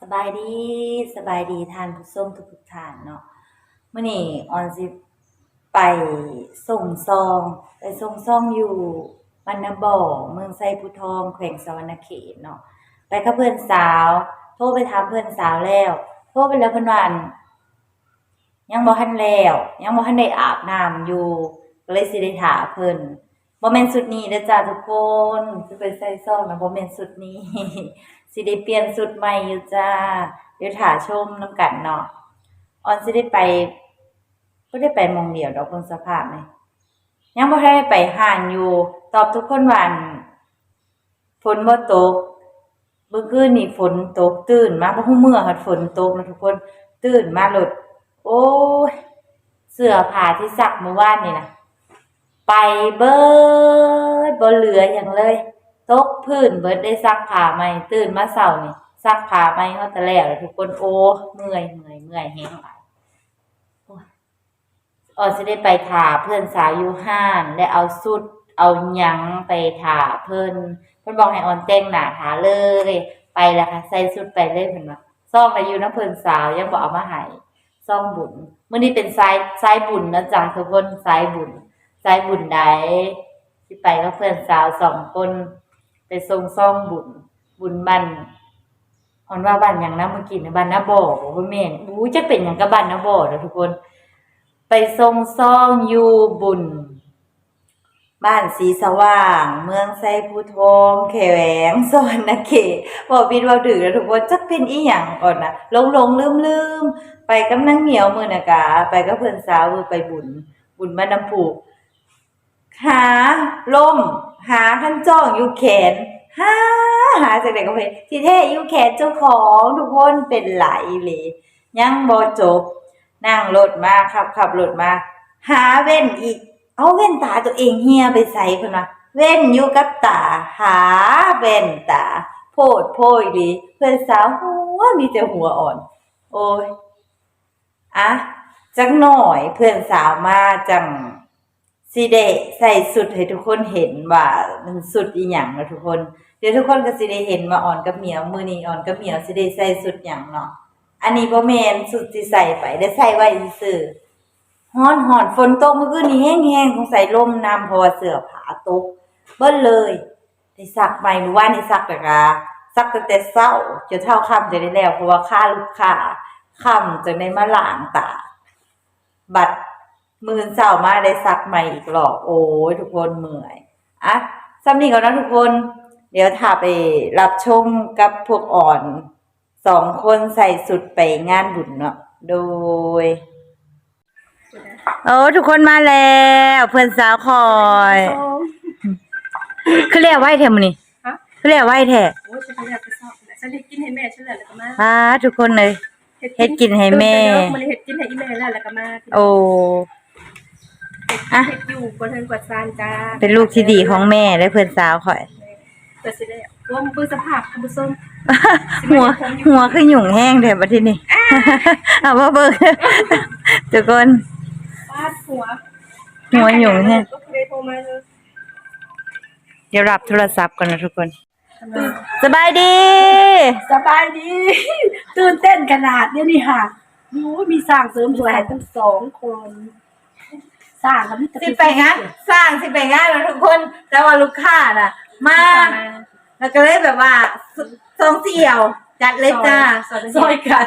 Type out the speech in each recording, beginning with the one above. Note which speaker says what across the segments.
Speaker 1: สบายดีสบายดีทานผู้ส้มทุกๆท่านเนาะเมื้อนี้ออนสิไปส่งซอง ไปส่งซองอยู่บ้านนาบ่อเมืองไซภูทองแขวงสวรรณเขตเนาะไปกับเพื่อนสาว โทรไปถามเพื่อนสาวแล้ว โทรไปแล้วเพิ่นวันยังบ่ทันแล้ว ยังบ่ทันได้อาบน้ำอยู่ก็เลยสิได้ถามเพิ่นบ่แม่นสุดนี้เด้อจ้าทุกคนสิไปใส่ซองนะบ่แม่นสุดนี้ สิได้เปลี่ยนสุดใหม่อยู่จ้า เดี๋ยวถ่าชมน้ำกันเนาะออนสิได้ไปก็ได้ไปมองเดียวดอกเบิ่งสภาพนี่ยังบ่ได้ไปห้านอยู่ ตอบทุกคนว่าอั่นฝนบ่ตกเมื่อคืนนี่ฝนตกตื่นมาบ่ฮู้เมื่อฮอดฝนตกนะทุกคนตื่นมาโลด โอ้ยเสื้อผ้าที่ซักเมื่อวานนี่นะไปเบิดบ่เหลือหยังเลย ตกพื้นเบิดได้ซักผ้าใหม่ตื่นมาเช้านี่ซักผ้าใหม่เฮาแต่แล้วทุกคนโอ้เมื่อยเมื่อยเมื่อยแฮงหลายออนสิได้ไปถาเพื่อนสาวอยู่ห้านได้เอาสุดเอาหยังไปถาเพิ่อนเพิ่อนบอกให้ออนแต่งหนาถาเลยไปแล้วค่ะใส่สุดไปเลยเพิ่นว่าซ่อมอายุน้ำเพิ่อนสาวยังบ่เอามาให้ซ่อมบุญเมื้อนี้เป็นสายสายบุญนะจ๊ะทุกคนสายบุญสายบุญใดสิไปกับเพื่อนสาวสองคน ไปส่งซ่องบุญบุญบันอ่อนว่าบ้านหยังนะเมื่อกี้นะบ้านนาบ่อบ่ว่าแม่นอู้จะเป็นหยังกับบ้านนาบ่อเด้อทุกคน ไปส่งซ่องอยู่บุญ บ้านสีสว่าง เมืองไซภูทองแขวงสวรรณเขตบอกบินว่าดึกแล้วทุกคนจักเป็นอีหยังก่อนนะหลงหลงลืมลืมไปกับนางเหมียวมือน่ะกะไปกับเพิ่อนสาวไปบุญ บุญบ้านน้ำผูกหาล่ม หาขั้นจ้องอยู่แขนหาหาจากไหนก็ไปที่แท้อยู่แขนเจ้าของทุกคนเป็นไหลเลยยังบ่จบ นั่งรถมาขับขับรถมา หาเว้นอีก เอาเว้นตาตัวเองเฮียไปใส่เพิ่นว่าเว้นอยู่กับตาหาเว้นตา โพดโพยดีเพื่อนสาวหัวมีแต่หัวอ่อน โอ้ยอะจักหน่อยเพื่อนสาวมาจัง สิได้ใส่สุดให้ทุกคนเห็นว่ามันสุดอีหยังนะทุกคน เดี๋ยวทุกคนก็สิได้เห็นว่าอ่อนกับเหมียวมือนี้อ่อนกับเหมียวสิได้ใส่สุดหยังเนาะอันนี้บ่แม่นสุดที่ใส่ไปได้ใส่ไว้ซื่อฮ้อนฮ้อนฝนตกเมื่อคืนนี้แห้งๆสงสัยลมนำเพราะว่าเสื้อผ้าตกเบิดเลยได้ซักใหม่เมื่อว่านนี้ซักแต่กะซักตั้งแต่เช้าจนเท่าค่ำจะได้แล้วเพราะว่าค่าลูกค้าค่ำจะได้มาล้างตาบัด มือเสาร์มาได้ซักใหม่อีกรอบโอ้ยทุกคนเมื่อยอะซ้ำนี้ก่อนนะทุกคน เดี๋ยวถ้าไปรับชมกับพวกอ่อนสองคนใส่สุดไปงานบุญเนาะโดยโอ้ทุกคนมาแล้วเพื่อนสาวคอยคือเรียกไว้แท้มื้อนี้
Speaker 2: ฮะ
Speaker 1: คือเรียกไว้แท้
Speaker 2: โอ้ยฉันอยากไปสอบนะฉันเฮ็ดกินให้แม่ฉันแล้วแล้วก็มา
Speaker 1: อ่าทุกคนเลยเฮ็ดกินให้แม่
Speaker 2: มันเฮ็ดกินให้อีแม่แล้วแล้วก็มา
Speaker 1: โอ้ อะ
Speaker 2: เฮ็ดอยู่กว่าเทินกว่าซานจ้า
Speaker 1: เป็นลูกที่ดีของแม่และเพื่อนสาวคอย
Speaker 2: เพื่อสิได้รวมเบิ่งสภาพคุณผู้ชม
Speaker 1: หัวหัวคือหยุ่งแห้งแถบประเทศนี้เอาว่าเบิ่งทุกคน
Speaker 2: ฟาดหัว
Speaker 1: หัวหยุ่งแห้ง
Speaker 2: ก็เลยโทรมาเลย
Speaker 1: เดี๋ยวรับโทรศัพท์ก่อนนะทุกคน สบายดี
Speaker 2: สบายดี ตื่นเต้นขนาดนี้นี่ค่ะดูมีสร้างเสริมสวยให้ทั้งสองคน สร้างแล้วมีแต่
Speaker 1: สิไปงานสร้างสิไปงานแล้วทุกคน แต่ว่าลูกค้าน่ะ มา แล้วก็เลยแบบว่าสสองเสี่ยว จัดเลยจ้า
Speaker 2: ซอยกัน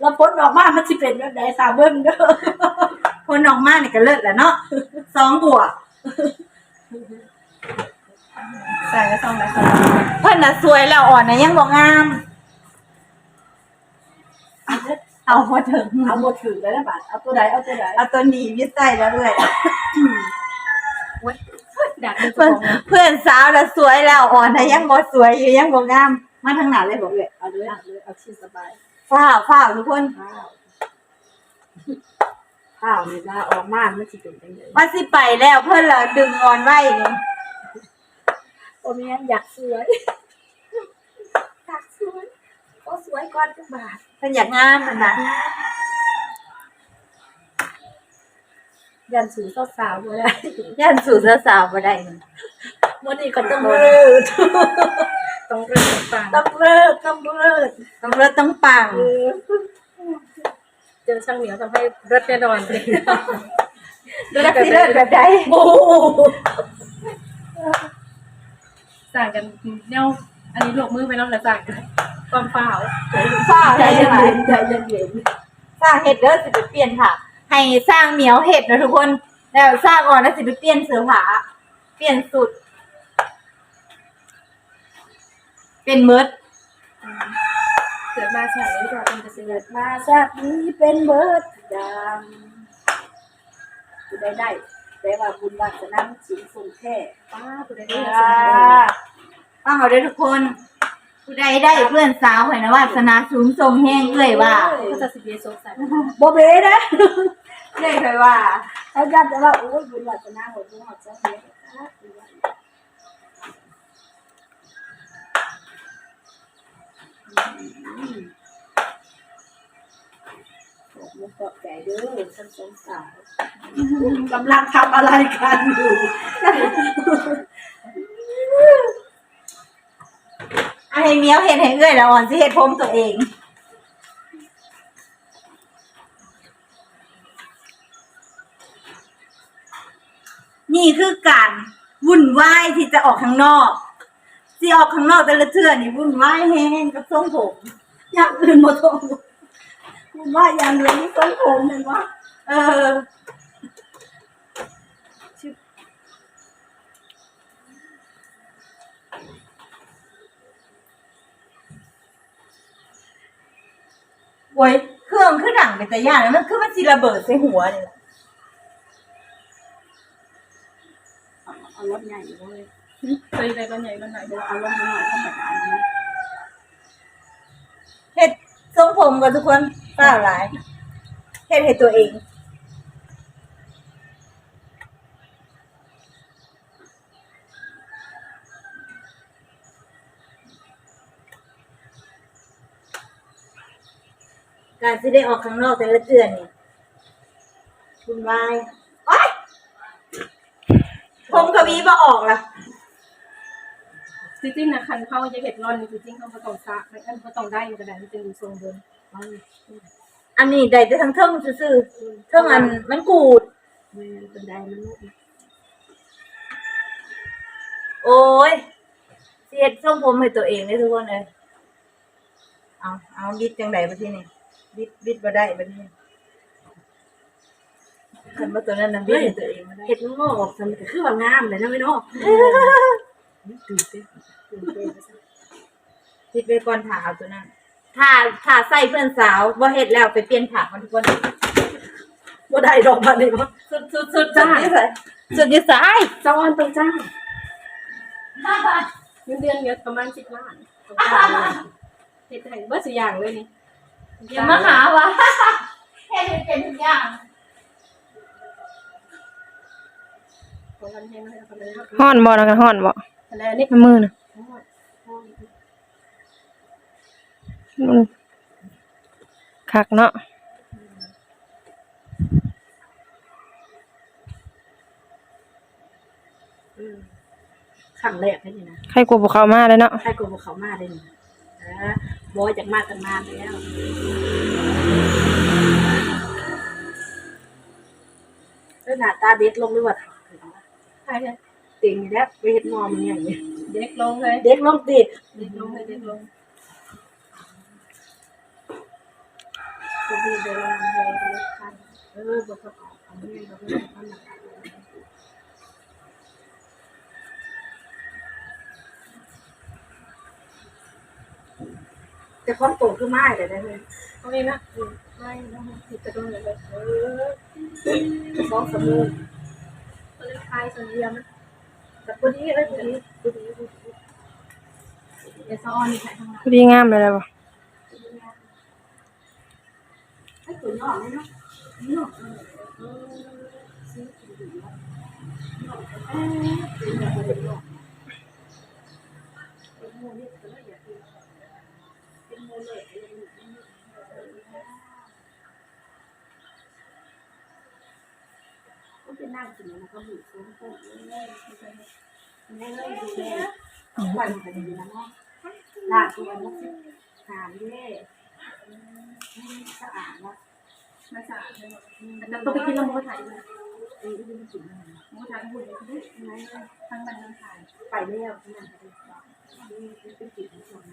Speaker 2: แล้วผลออกมามันสิเป็นแบบใดสามเบิ้งเด้อ
Speaker 1: คนออกมาเนี่ยก็เลิศแหละเนาะสองบวก
Speaker 2: ใส่ก็ต้องนะสอง
Speaker 1: เพิ่นน่ะสวยแล้วอ่อนนะยังบ่งาม เอาพอถึง
Speaker 2: เอาหมดถือแล้วนะบาทเอาตัวใดเอาตัวใด
Speaker 1: เอาตัวหนีมิดใส่แล้วด้วย
Speaker 2: ดักเป็น
Speaker 1: เพื่อน
Speaker 2: ของนะ
Speaker 1: เพื่อนสาวน่ะสวยแล้วอ่อนนะยังบ่สวยอยู่ยังบ่งาม มาทางไหนเลยบอกเลย
Speaker 2: เอาเลยเอาเลยเอาชิ้นสบาย
Speaker 1: ฝ้าวฝ้าวทุกคน
Speaker 2: ข้าวข้าวนี่นะออกมามันสิเป็นจังได๋
Speaker 1: มาสิไปแล้วเพิ่นละดึงงอนไว้นี่
Speaker 2: ตัวแม่นอยากสวยอยากสวย ก็สวยก่อนจักบาท
Speaker 1: เพิ่นอยากงามมันน่ะ
Speaker 2: ยันสูงสาวๆบ่ได้
Speaker 1: ย่านสู่สาวๆบ่ได้นี่
Speaker 2: มื้อนี้ก็ต้องมืด
Speaker 3: ต้องเริ่มฟัง
Speaker 2: ต้องเลิกต้องเลิก
Speaker 1: ต้องเลิศต้องปัง
Speaker 2: เออ
Speaker 3: เจอช่างเหมียวทำให้เลิศแน่นอนเลย
Speaker 1: เลิศสิเลิศแบบใด
Speaker 2: โอ้
Speaker 3: สั่งกันเนี่ยอันนี้ลวกมือไปแล้วแหละสั่งกัน ความเปล่า
Speaker 1: ฝ้า
Speaker 2: ใจ
Speaker 1: ให้
Speaker 2: เย็
Speaker 1: ไหม
Speaker 2: นใจเย็น
Speaker 1: สร้างเห็ดเด้อสิไปเปลี่ยนค่ะ ให้สร้างเหมียวเห็ดนะทุกคนแล้วสร้างอ่อนแล้วสิไปเปลี่ยนเสื้อผ้าเปลี่ยนสุด เป็นมืด
Speaker 3: เกิดมาใส่ไม่ได้เป็นเกษตร
Speaker 2: มาชาตินี้เป็นเบิร์ดดำกูได้ได้แต่ว่าบุญวาสนาสูงส่งแค่
Speaker 3: ป้าคุณได้
Speaker 1: อ่
Speaker 3: ได้า
Speaker 1: ฟังเอาเด้อทุกคน ผู้ใดได้เพื่อนสาวหอยนะวาสนาสูงทรงแห้งเอ้ยว่า
Speaker 3: ก็จะสิบเอ็ดสงสัย
Speaker 2: โบเบนะ
Speaker 1: เอ้ยเคยว่า
Speaker 2: เขายัดแต่ว่าโอ้ยบุญวาสนาหมดบุญหมดเจ้าเนี้ยมุกกับใจเด้อท่านสงสารกำลังทำอะไรกันอยู่
Speaker 1: อะให้เมียวเห็ดให้เอ้ยแล้วอ่อนสิเห็ดผมตัวเองนี่คือการวุ่นวายที่จะออกข้างนอกที่ออกข้างนอกแต่ละเทื่อนี่วุ่นวายแห้งกับทรงผม
Speaker 2: อย่างอื่นหมดทงคุณว่าอย่างอื่นนี่ต้องผมเห็นว่า
Speaker 1: เออ โว้ยเครื่องขึ้นหนังเป็นแต่ย่านแล้วมันคือมันสิระเบิดใส่หัวนี่แหละ
Speaker 2: เอารถใหญ่เลย
Speaker 3: เคยได้บ้านใหญ่บ้านไหน
Speaker 2: เดี๋ยวเอารถน้อยเข้ามาอ่านนะ
Speaker 1: เฮ็ดทรงผมกับทุกคนเปล่าหลายเฮ็ดให้ตัวเอง การที่ ได้ออกข้างนอกแต่ละเดือนนี่คุณวายโอ๊ยผมกวีมาออกละ
Speaker 3: จริงๆนะคันเข้าจะเห็ดร้อนจริงๆเขาก็ต้องซะไม่อันก็ต้องได้อยู่กระดานที่จะดูทรงเดิม
Speaker 1: อันนี้ได้แต่ทั้งเทิงซื่อๆเทิงอันมันกูด
Speaker 2: แม่เป็นไดมันลูก
Speaker 1: โอ้ยเสียดทรงผมให้ตัวเองเลยทุกคนเลยเอาเอาบิดจังไดบัดทีนี่ บิดบิดบ่ได้บัดนี้คันว่าตัวนั้นน่ะบิดให้ตัวเองบ่ได้
Speaker 2: เห็ดงอกสมัยคือว่างามเลยนะไม่นอกตื่นเต้นตื่นเต้น
Speaker 1: คิดไว้ก่อนถาเอาตัวนั้นถ้าถ้าใส่เพื่อนสาวบ่เฮ็ดแล้วไปเปลี่ยนผักมันทุกคน
Speaker 2: ว่าได้ดอกมาเลยว่า
Speaker 1: สุดสุดสุดสุดยิ่งใส่สุดยิ่งใส่
Speaker 2: เจ้าอันต้องจ้าง
Speaker 3: เงินเดือนเยอะประมาณสิบล้านเห็ดให้เบิร์ดสุอย่างเลยนี่
Speaker 1: อย่ามาหาวะเฮ็ดให้เป็นทุกอย่าง
Speaker 3: คนทำให้มาให้ทำเลย
Speaker 4: ฮ้อนบ่นะกันฮ้อนบ่
Speaker 3: อะไรนี่
Speaker 4: น้ำมือน่ะมันคักเนาะ
Speaker 2: ขังแรกให้นี่นะ
Speaker 4: ใครกลัวบ่เข้ามาเลยเนาะ
Speaker 2: ใครกลัวเขามาได้นี่ นะบอยจากมาตั้งนานแล้วเออหน้าตาเด็กลงหรือว่า
Speaker 3: ใช่เลย
Speaker 2: ติงนี่แหล้วไปเห็ดมอมันอย่างนี้
Speaker 3: เด็กลงเลย
Speaker 2: เด็กลงติ
Speaker 3: เด็กลงเลยเด็กลง
Speaker 2: ก็มีเวลาเลยคันเออบอกเขาเอาเงินเราไปทำหนัก แต่ความโตคือไม้เลยนะเฮ้ย
Speaker 3: เอาเองนะไม่นะติดกระดุมเลย
Speaker 2: เออสองสามมุม
Speaker 3: ก็เลยคลายส่วนเดียวนะ
Speaker 2: แต่พอดีเลยพอดีพอดีพอดี
Speaker 3: เดี๋ยวซออนนี่ใส่ข้างหลัง
Speaker 4: พอดีงามเลยแล่ะบ่
Speaker 2: ให้ตัวน้องเลยเนาะนี่เนาะก็เป็น นั่งกินแล้วก็หมุนฟุ้งฟุ้งเลยไม่เลยดูเลยปล่อยมันไปดีแล้วเนะล้าตัวมุกสิสามเด้สะอาดแล้ว
Speaker 3: มาสาดเลยแต่ต้องไปกินแล้วมันก็ถ่ายเลยมันก็ถ่ายทั้งหมดเลยทั้งบันทั้งถ่าย
Speaker 2: ไปแล้วที่นั่นก็ได้สองนี่เป็นจิตของคน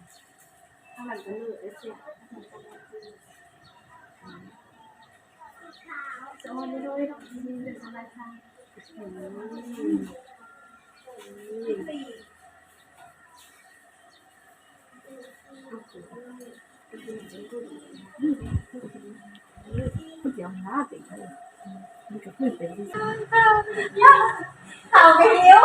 Speaker 2: ถ้ามันก็เลิกได้เสีย
Speaker 3: จะมาด้วยด้วยต้องมีเป็นอะไรค่ะ
Speaker 2: เดี๋ย วหน้าติดเลยมันก็ขึ้นเป็นที่
Speaker 1: เอาไปหิว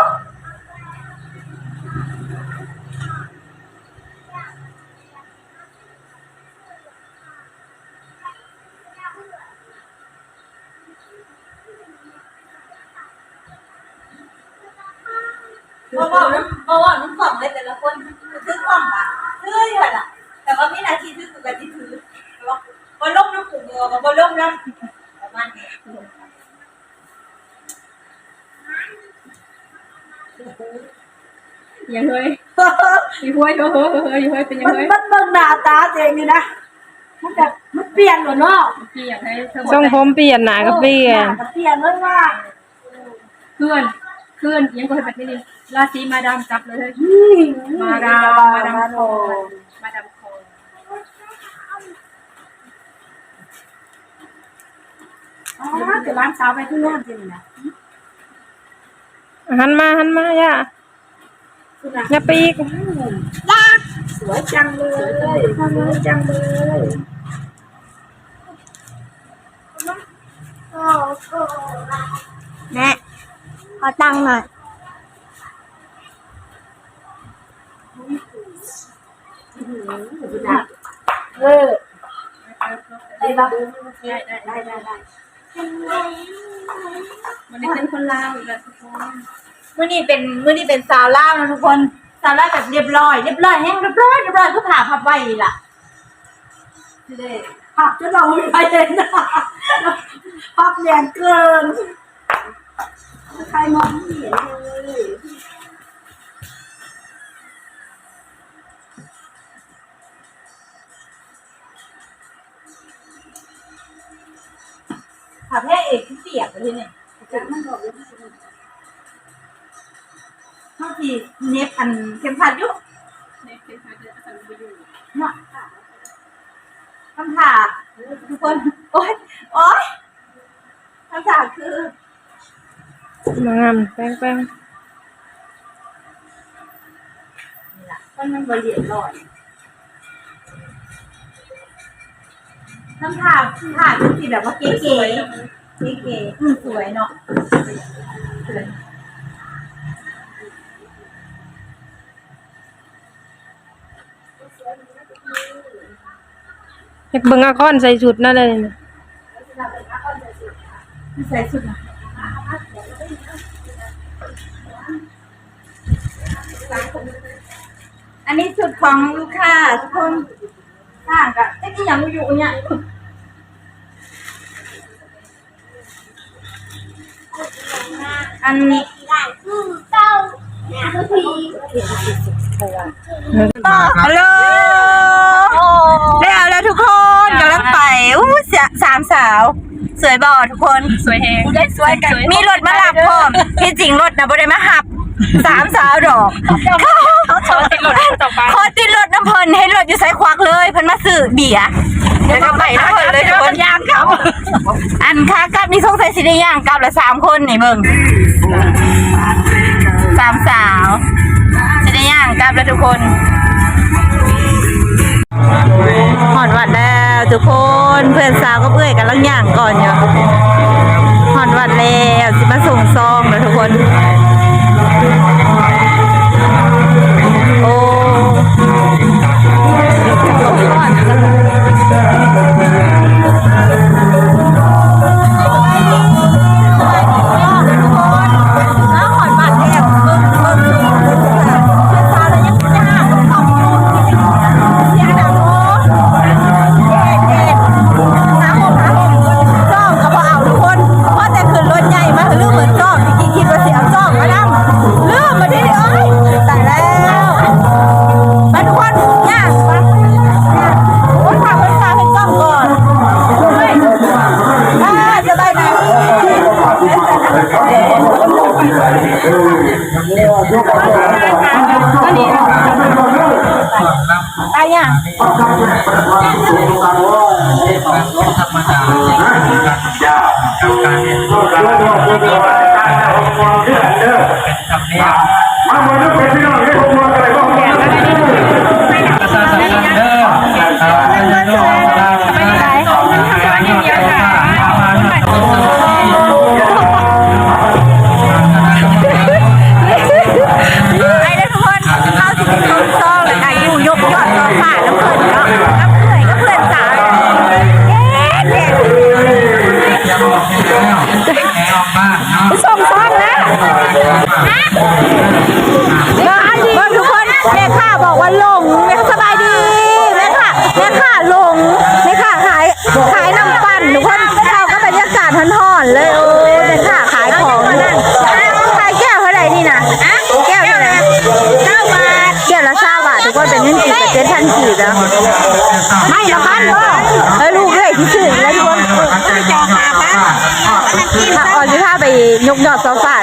Speaker 1: บ่บอกน้ำบ่บอกน้ำกล่อง เลยแต่ละคนซื้อกล่องอะซื้ออยู่หั่นล่ะ แต่ว่ามีหนาทีซื้อคือกันที่ถือแต่ว่าบ่ลงน้ำกลุ่มบ่กับบ่ลงน้ำประมาณนี้
Speaker 3: ยังเฮ้ยยังเฮ้ยเฮ้ยเฮ้ยเฮ้ยเฮ้ยเป็นยัง
Speaker 2: มัน
Speaker 3: เฮ้ย
Speaker 2: มันเบิ่งหน้าตาตัวเองนี่นะมันจะมันเปลี่ยนหรอเนาะ
Speaker 3: พี่อยากให้เธอ
Speaker 4: ทรงผมเปลี่ยนหน้าก็เปลี่ยน
Speaker 2: มันเปลี่ยนเลยว่า
Speaker 3: เพื่อน เพื่อนยังก็ให้แบบนี้ราศีมาดามจับเลย
Speaker 2: อืม
Speaker 3: มาดามมาดาม
Speaker 2: โค
Speaker 3: อมาดามคอ
Speaker 2: อ๋อเดี๋ยวร้านสาวไปที่งานจริงนะ
Speaker 4: หันมาหันมาย่า
Speaker 2: คุณนะ
Speaker 4: อย่าไปอีก
Speaker 2: สวยจังเลยสวยจังเลย
Speaker 1: แม่ ขอตังค์หน่อย
Speaker 2: เออได้ปะ
Speaker 3: ได้ได้
Speaker 2: ได้ได้ได้
Speaker 3: มันได้เป็นคนลาวอีกแล้วทุกคน
Speaker 1: มื้อนี้เป็นมื้อนี้เป็นสาวลาวนะทุกคนสาวลาวแบบเรียบร้อยเรียบร้อยแห้งเรียบร้อยเรียบร้อยคือผ่าพับไว้ล่ะ
Speaker 2: ที่ได้ผักจะเราไม่ไปเห็นนะผักแดงเกิน ใครมองไม่เห็นเลย
Speaker 1: ผ่าแพ้เอกที่เปียกไปที่นี่ย
Speaker 2: จากมันบอกเลย
Speaker 1: เท่าที่เน็บอันเข็มขัดอยู่
Speaker 3: ในฟเป็นพาเดินอาศัยไปอยู่
Speaker 1: เนาะคำถามทุกคน โอ๊ย โอ๊ยคำถามคือ
Speaker 4: มางามแป้งแป้ง
Speaker 1: นี่ล่ะคนมันบริเรียบร้อยคำถามถามเป็นสีแบบว่าเก๋ๆเก๋ๆอืมสวยเนาะ
Speaker 4: อยากเบิ่งอาคอนใส่ชุดนั่นเลยนะ
Speaker 1: ใส่สุดนะ อันนี้สุดของลูกค้าทุกคนต่างกับไอ้ที่ยังอยู่เนี่ยอันนี้ฮัลโหลได้เอาแล้วทุกคนกำลังไปอู้เสียสามสาว สวยบ่ทุกคน
Speaker 3: สวยแฮง
Speaker 1: ได้สวยกัน มีรถมารับพร้อมที่จริงรถนะบ่ได้มาหับ สามสาวดอกเขา
Speaker 3: เขาติดรถต่อไป
Speaker 1: ขอติดรถน้ำเพลินให้รถอยู่ไซควักเลยเพิ่นมาซื้อเบียร์แล้วก็ไปน้ำเพลินเลยทุกคนย่างเขาอันค่ากลับนี่สงสัยสิได้ย่างกลับละสามคนนี่เบิ่งสามสาวสิได้ย่างกลับแล้วทุกคนหอนวัดแล้วทุกคนเพื่อนสาวก็เพื่อนกันลังย่างก่อนอยู่หอนวัดแล้วสิมาส่งซองแล้วทุกคน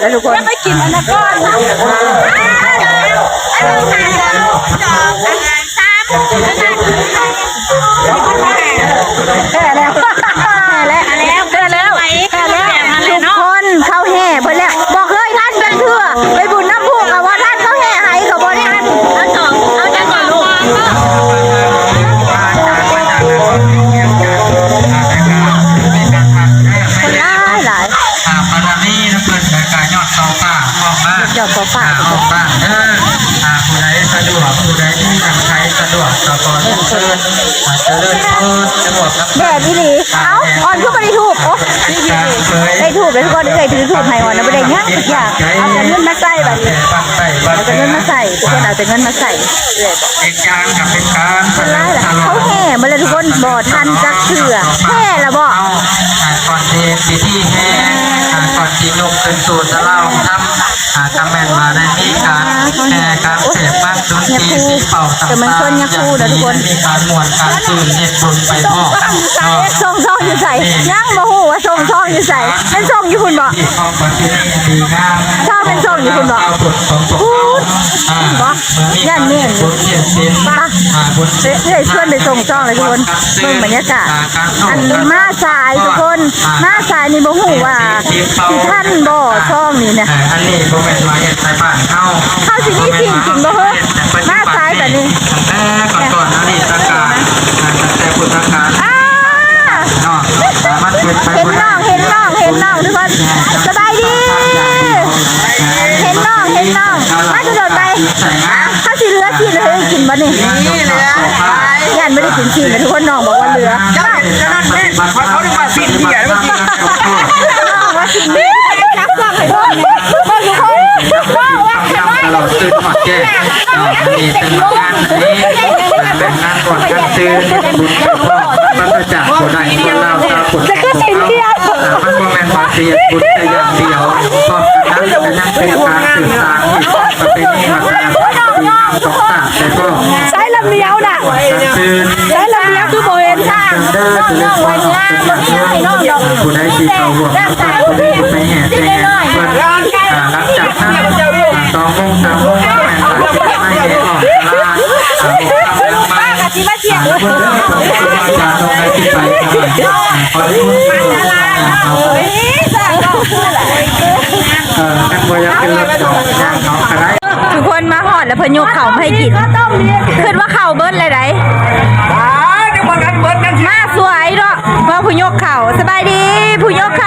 Speaker 5: ยอด
Speaker 1: โซฟาแล้วทุกคนไม่
Speaker 5: กิน
Speaker 1: อั
Speaker 5: นนั้
Speaker 1: นก้อนแเถื่อแห่ละบ่
Speaker 5: เอาอ่าก่อนที่พิธีแห่อ่าก่อนที่ยกขึ้นสู่สลาทำอ่าทำแม่นมาได้มีการแห่การเสพบ้านดนตรีสีเป่าต่างๆ
Speaker 1: แต่มันคนยักษ์คู่นะทุกคน
Speaker 5: มีการมวนการตื่นเฮ็ดบุญไปพ่อกันเนาะ
Speaker 1: ส่ง ซองอยู่ใส่ยังบ่ฮู้ว่าส่งซองอยู่ใส่เป็นส่งอยู่คุณบ่
Speaker 5: ที่ของประเทศดีงาม
Speaker 1: ชอบเป็นส่งอยู่คุณบ่
Speaker 5: เอาบุญของพวก
Speaker 1: พูด
Speaker 5: อ่า
Speaker 1: บ่
Speaker 5: เมื่อมี
Speaker 1: ย่านเม่น
Speaker 5: บุญเทียนศิลป์
Speaker 1: ป่ะ
Speaker 5: อ่าบุญ
Speaker 1: เรื่อยๆชวนไปส่งซองเลยทุกคนเบิ่งบรรยากาศอันนี้มาสายทุกคนมาสายนี่บ่ฮู้ว่าสิท่านบ่ช่องนี้เนี่ย
Speaker 5: อ่าอันนี้บ่แม่นมาเฮ็ดใส่บ้านเฮา
Speaker 1: เฮาสิมีสิ่งจริงบ่เฮ้อมาสายแบบนี้
Speaker 5: ตั้งแต่ก่อนๆนั้นนี่ตั้งแต่อ่าตั้งแต่พุทธกาล
Speaker 1: อ้า
Speaker 5: เนาะสามารถ เป็นไป
Speaker 1: เห็น
Speaker 5: บ่
Speaker 1: น้
Speaker 5: ได้
Speaker 1: องเห็นน้องเห็นน้องทุกคนสบายดี เห็นน้องเห็นน้องมาจะโดดไปถ้าสิเหลือกินเลยกินบ่นี่นี่เหลือย่านไม่ได้กินชีนทุกคนน้องบอกว่าเหลือน้อง
Speaker 5: เขาเรียกว่าสิ่งที่ใหญ่เมื่อกี้
Speaker 1: ว่ากินนี่จับกล้องให้เบิ่งเบิ่งทุกคนว่าว่า
Speaker 5: ทำ ตื่นหอดแก่อ่ามีเป็นงานนี้เป็นงานก่อนการตื่นบุญเจ้าพ่อมันก็จากคนใดคนเราตาคนแก่ของเขาอ่ามันก็แม่นว่าเสียบุญแต่อย่างเดียวพร้อมกันนั้นจะยังเป็นการสื่อสารที่ประเพณีวัฒนธรรมดีงามของชาแต่ก็
Speaker 1: ใช้ลำเลียวน่ะ
Speaker 5: ตื่น
Speaker 1: ใช้ลำเลียวคือบ่เห็นค่ะ
Speaker 5: เดินเดินพอออกเป็นอย่างเดียวผู้ใดที่เข้าร่วมกับคนนี้ไปแห่ไปแห่เพื่อนอ่าหลังจากนั้น สองโมงสามโมงแม่นไม่ให้ออกลาอ่าผมทำแล้วมาอ่าเพื่อนเพื่อนจะตรงไหนที่ไปกันขอให้คุณเอาเออกันว่าจะเป็นรถดอกยางเนาะอะไร
Speaker 1: ทุกคนมาหอดแล้วพิ่นยกเข่ามาให้กินคิดว่าเข่าเบิ้ลเลยไดมาสวยเนาะมาผู้ยกเข่าสบายดีผู้ยกเข่า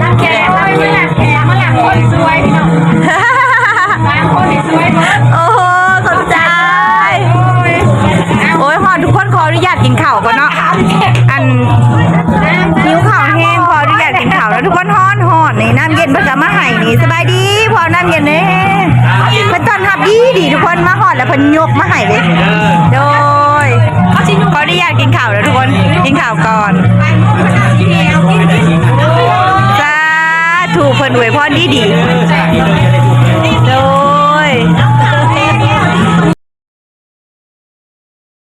Speaker 1: ขก
Speaker 5: บ่เอ้ย
Speaker 1: แกรา
Speaker 2: ไม่อยากแกมาหลังคนสวยพี่น้องหลังคนสวยเบิด
Speaker 1: โอ้โหสนใจ โอ้ยหอทุกคนขออนุญาตกินข้าวก่อนเนาะ อันหิวข่าวแห้งพอที่อยากกินข่าวแล้วทุกคนฮ้อนหอนนี่น้ำเย็นเพิ่นก็มาให้นี่สบายดีพอน้ำเย็นเด้เพิ่นตอนรับดีดีทุกคนมาฮอดแล้วเพิ่นยกมาให้เลยโดยพอที่อยากกินข่าวแล้วทุกคนกินข่าวก่อน ถูกเพิ่นอวยพรดีดีโดย